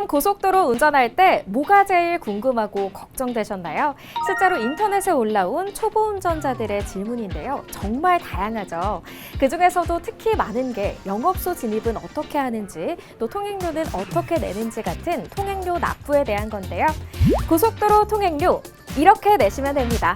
처음 고속도로 운전할 때 뭐가 제일 궁금하고 걱정되셨나요? 실제로 인터넷에 올라온 초보 운전자들의 질문인데요. 정말 다양하죠. 그 중에서도 특히 많은 게 영업소 진입은 어떻게 하는지, 또 통행료는 어떻게 내는지 같은 통행료 납부에 대한 건데요. 고속도로 통행료 이렇게 내시면 됩니다.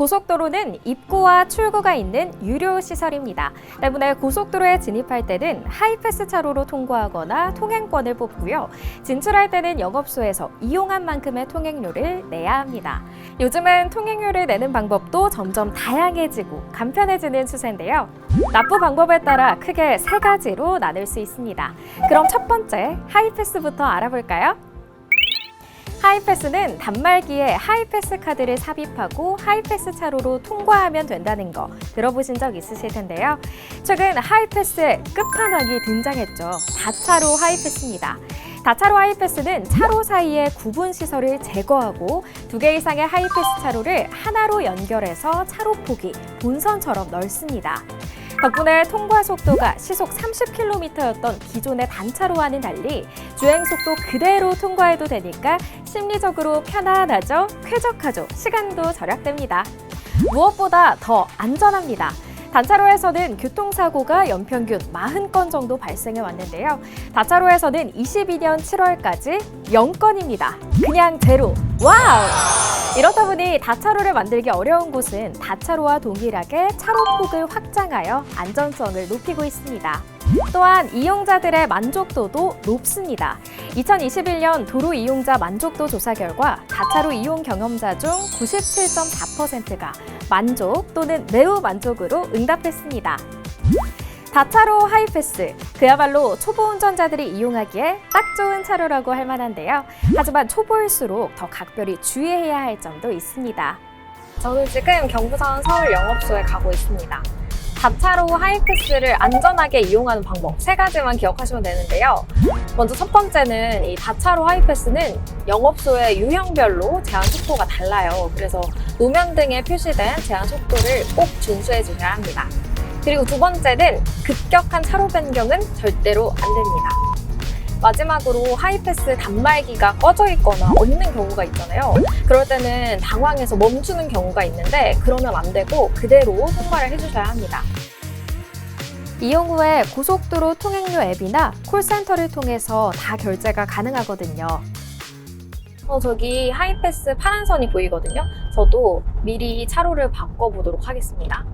고속도로는 입구와 출구가 있는 유료 시설입니다. 때문에 고속도로에 진입할 때는 하이패스 차로로 통과하거나 통행권을 뽑고요. 진출할 때는 영업소에서 이용한 만큼의 통행료를 내야 합니다. 요즘은 통행료를 내는 방법도 점점 다양해지고 간편해지는 추세인데요. 납부 방법에 따라 크게 세 가지로 나눌 수 있습니다. 그럼 첫 번째 하이패스부터 알아볼까요? 하이패스는 단말기에 하이패스 카드를 삽입하고 하이패스 차로로 통과하면 된다는 거 들어보신 적 있으실 텐데요. 최근 하이패스의 끝판왕이 등장했죠. 다차로 하이패스입니다. 다차로 하이패스는 차로 사이의 구분 시설을 제거하고 두 개 이상의 하이패스 차로를 하나로 연결해서 차로 폭이 본선처럼 넓습니다. 덕분에 통과 속도가 시속 30km였던 기존의 단차로와는 달리 주행 속도 그대로 통과해도 되니까 심리적으로 편안하죠, 쾌적하죠, 시간도 절약됩니다. 무엇보다 더 안전합니다. 단차로에서는 교통사고가 연평균 40건 정도 발생해 왔는데요. 다차로에서는 22년 7월까지 0건입니다. 그냥 제로. 와우! 이렇다 보니 다차로를 만들기 어려운 곳은 다차로와 동일하게 차로 폭을 확장하여 안전성을 높이고 있습니다. 또한 이용자들의 만족도도 높습니다. 2021년 도로 이용자 만족도 조사 결과 다차로 이용 경험자 중 97.4%가 만족 또는 매우 만족으로 응답했습니다. 다차로 하이패스 그야말로 초보 운전자들이 이용하기에 딱 좋은 차로라고 할 만한데요. 하지만 초보일수록 더 각별히 주의해야 할 점도 있습니다. 저는 지금 경부선 서울 영업소에 가고 있습니다. 다차로 하이패스를 안전하게 이용하는 방법 세 가지만 기억하시면 되는데요. 먼저 첫 번째는 이 다차로 하이패스는 영업소의 유형별로 제한 속도가 달라요. 그래서 노면 등에 표시된 제한 속도를 꼭 준수해 주셔야 합니다. 그리고 두 번째는 급격한 차로 변경은 절대로 안 됩니다. 마지막으로 하이패스 단말기가 꺼져 있거나 없는 경우가 있잖아요. 그럴 때는 당황해서 멈추는 경우가 있는데 그러면 안 되고 그대로 통과를 해주셔야 합니다. 이용 후에 고속도로 통행료 앱이나 콜센터를 통해서 다 결제가 가능하거든요. 어, 저기 하이패스 파란 선이 보이거든요. 저도 미리 차로를 바꿔보도록 하겠습니다.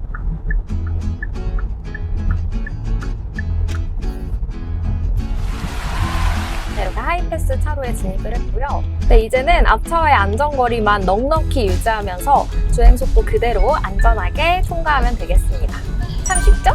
네, 이렇게 하이패스 차로에 진입을 했고요. 네, 이제는 앞차와의 안전거리만 넉넉히 유지하면서 주행 속도 그대로 안전하게 통과하면 되겠습니다. 참 쉽죠?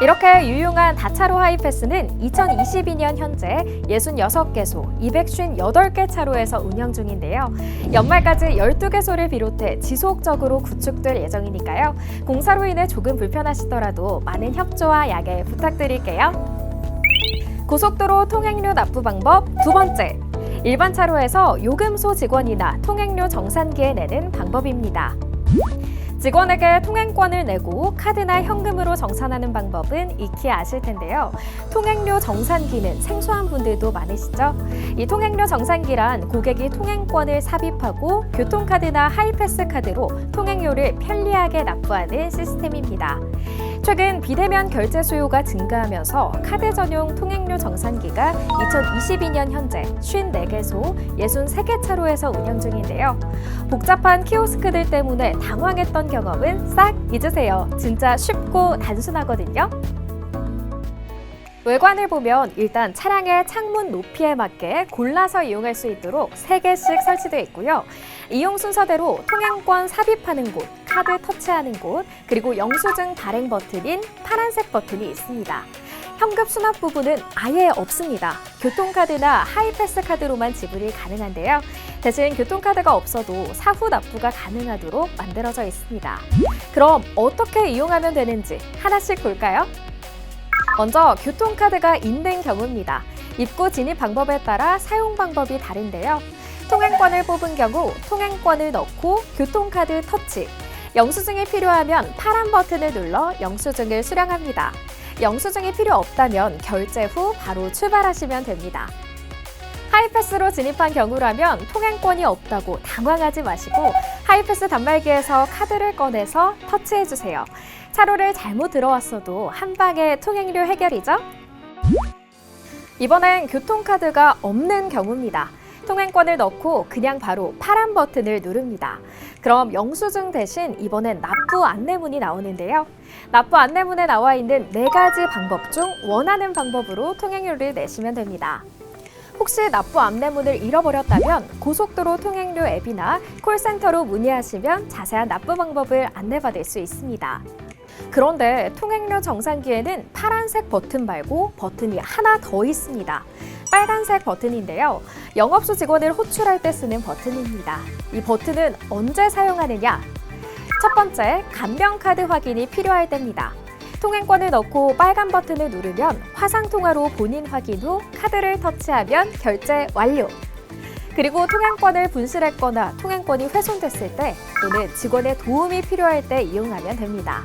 이렇게 유용한 다차로 하이패스는 2022년 현재 66개소, 258개 차로에서 운영 중인데요. 연말까지 12개소를 비롯해 지속적으로 구축될 예정이니까요. 공사로 인해 조금 불편하시더라도 많은 협조와 양해 부탁드릴게요. 고속도로 통행료 납부 방법 두 번째. 일반 차로에서 요금소 직원이나 통행료 정산기에 내는 방법입니다. 직원에게 통행권을 내고 카드나 현금으로 정산하는 방법은 익히 아실 텐데요. 통행료 정산기는 생소한 분들도 많으시죠? 이 통행료 정산기란 고객이 통행권을 삽입하고 교통카드나 하이패스 카드로 통행료를 편리하게 납부하는 시스템입니다. 최근 비대면 결제 수요가 증가하면서 카드 전용 통행료 정산기가 2022년 현재 54개소 63개 차로에서 운영 중인데요. 복잡한 키오스크들 때문에 당황했던 경험은 싹 잊으세요. 진짜 쉽고 단순하거든요. 외관을 보면 일단 차량의 창문 높이에 맞게 골라서 이용할 수 있도록 3개씩 설치되어 있고요. 이용 순서대로 통행권 삽입하는 곳, 카드 터치하는 곳, 그리고 영수증 발행 버튼인 파란색 버튼이 있습니다. 현금 수납 부분은 아예 없습니다. 교통카드나 하이패스 카드로만 지불이 가능한데요. 대신 교통카드가 없어도 사후 납부가 가능하도록 만들어져 있습니다. 그럼 어떻게 이용하면 되는지 하나씩 볼까요? 먼저 교통카드가 있는 경우입니다. 입구 진입 방법에 따라 사용 방법이 다른데요. 통행권을 뽑은 경우 통행권을 넣고 교통카드 터치, 영수증이 필요하면 파란 버튼을 눌러 영수증을 수령합니다. 영수증이 필요 없다면 결제 후 바로 출발하시면 됩니다. 하이패스로 진입한 경우라면 통행권이 없다고 당황하지 마시고 하이패스 단말기에서 카드를 꺼내서 터치해 주세요. 차로를 잘못 들어왔어도 한 방에 통행료 해결이죠? 이번엔 교통카드가 없는 경우입니다. 통행권을 넣고 그냥 바로 파란 버튼을 누릅니다. 그럼 영수증 대신 이번엔 납부 안내문이 나오는데요. 납부 안내문에 나와 있는 네 가지 방법 중 원하는 방법으로 통행료를 내시면 됩니다. 혹시 납부 안내문을 잃어버렸다면 고속도로 통행료 앱이나 콜센터로 문의하시면 자세한 납부 방법을 안내받을 수 있습니다. 그런데 통행료 정산기에는 파란색 버튼 말고 버튼이 하나 더 있습니다. 빨간색 버튼인데요. 영업소 직원을 호출할 때 쓰는 버튼입니다. 이 버튼은 언제 사용하느냐? 첫 번째, 간병카드 확인이 필요할 때입니다. 통행권을 넣고 빨간 버튼을 누르면 화상통화로 본인 확인 후 카드를 터치하면 결제 완료. 그리고 통행권을 분실했거나 통행권이 훼손됐을 때 또는 직원의 도움이 필요할 때 이용하면 됩니다.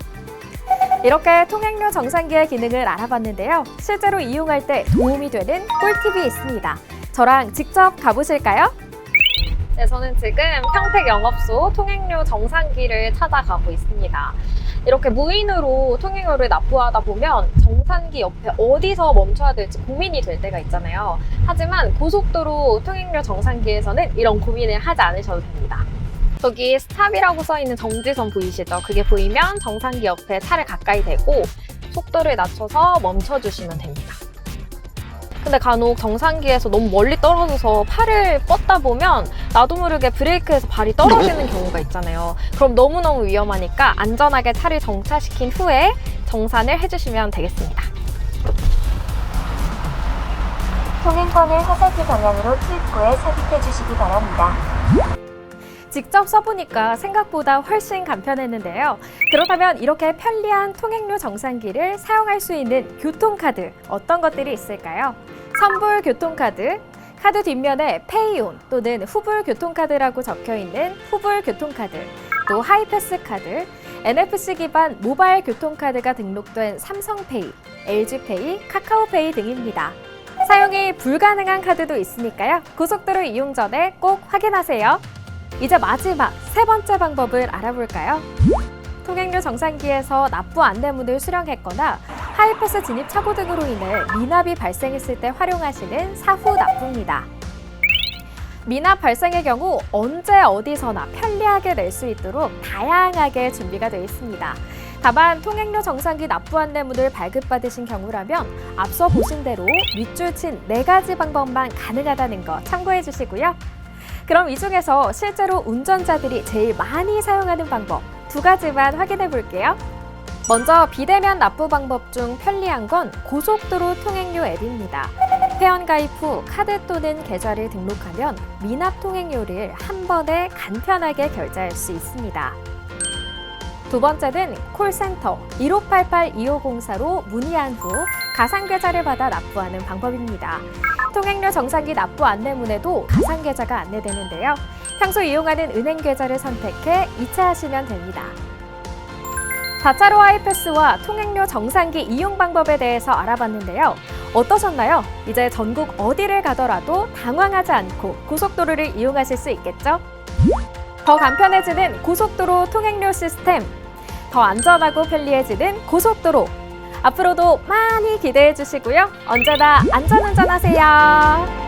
이렇게 통행료 정산기의 기능을 알아봤는데요. 실제로 이용할 때 도움이 되는 꿀팁이 있습니다. 저랑 직접 가보실까요? 네, 저는 지금 평택 영업소 통행료 정산기를 찾아가고 있습니다. 이렇게 무인으로 통행료를 납부하다 보면 정산기 옆에 어디서 멈춰야 될지 고민이 될 때가 있잖아요. 하지만 고속도로 통행료 정산기에서는 이런 고민을 하지 않으셔도 됩니다. 저기 스탑이라고 써 있는 정지선 보이시죠? 그게 보이면 정산기 옆에 차를 가까이 대고 속도를 낮춰서 멈춰주시면 됩니다. 근데 간혹 정산기에서 너무 멀리 떨어져서 팔을 뻗다 보면 나도 모르게 브레이크에서 발이 떨어지는 경우가 있잖아요. 그럼 너무너무 위험하니까 안전하게 차를 정차시킨 후에 정산을 해주시면 되겠습니다. 통행권을 화살표 방향으로 투입구에 삽입해 주시기 바랍니다. 직접 써보니까 생각보다 훨씬 간편했는데요. 그렇다면 이렇게 편리한 통행료 정산기를 사용할 수 있는 교통카드 어떤 것들이 있을까요? 선불 교통카드, 카드 뒷면에 페이온 또는 후불 교통카드라고 적혀 있는 후불 교통카드, 또 하이패스 카드, NFC 기반 모바일 교통카드가 등록된 삼성페이, LG페이, 카카오페이 등입니다. 사용이 불가능한 카드도 있으니까요. 고속도로 이용 전에 꼭 확인하세요. 이제 마지막 세 번째 방법을 알아볼까요? 통행료 정산기에서 납부 안내문을 수령했거나 하이패스 진입 착오 등으로 인해 미납이 발생했을 때 활용하시는 사후 납부입니다. 미납 발생의 경우 언제 어디서나 편리하게 낼 수 있도록 다양하게 준비가 되어 있습니다. 다만 통행료 정산기 납부 안내문을 발급받으신 경우라면 앞서 보신 대로 밑줄 친 네 가지 방법만 가능하다는 거 참고해 주시고요. 그럼 이 중에서 실제로 운전자들이 제일 많이 사용하는 방법 두 가지만 확인해 볼게요. 먼저 비대면 납부 방법 중 편리한 건 고속도로 통행료 앱입니다. 회원 가입 후 카드 또는 계좌를 등록하면 미납 통행료를 한 번에 간편하게 결제할 수 있습니다. 두 번째는 콜센터 1588-2504로 문의한 후 가상 계좌를 받아 납부하는 방법입니다. 통행료 정산기 납부 안내문에도 가상 계좌가 안내되는데요. 평소 이용하는 은행 계좌를 선택해 이체하시면 됩니다. 다차로 하이패스와 통행료 정산기 이용 방법에 대해서 알아봤는데요. 어떠셨나요? 이제 전국 어디를 가더라도 당황하지 않고 고속도로를 이용하실 수 있겠죠? 더 간편해지는 고속도로 통행료 시스템, 더 안전하고 편리해지는 고속도로. 앞으로도 많이 기대해 주시고요. 언제나 안전운전하세요.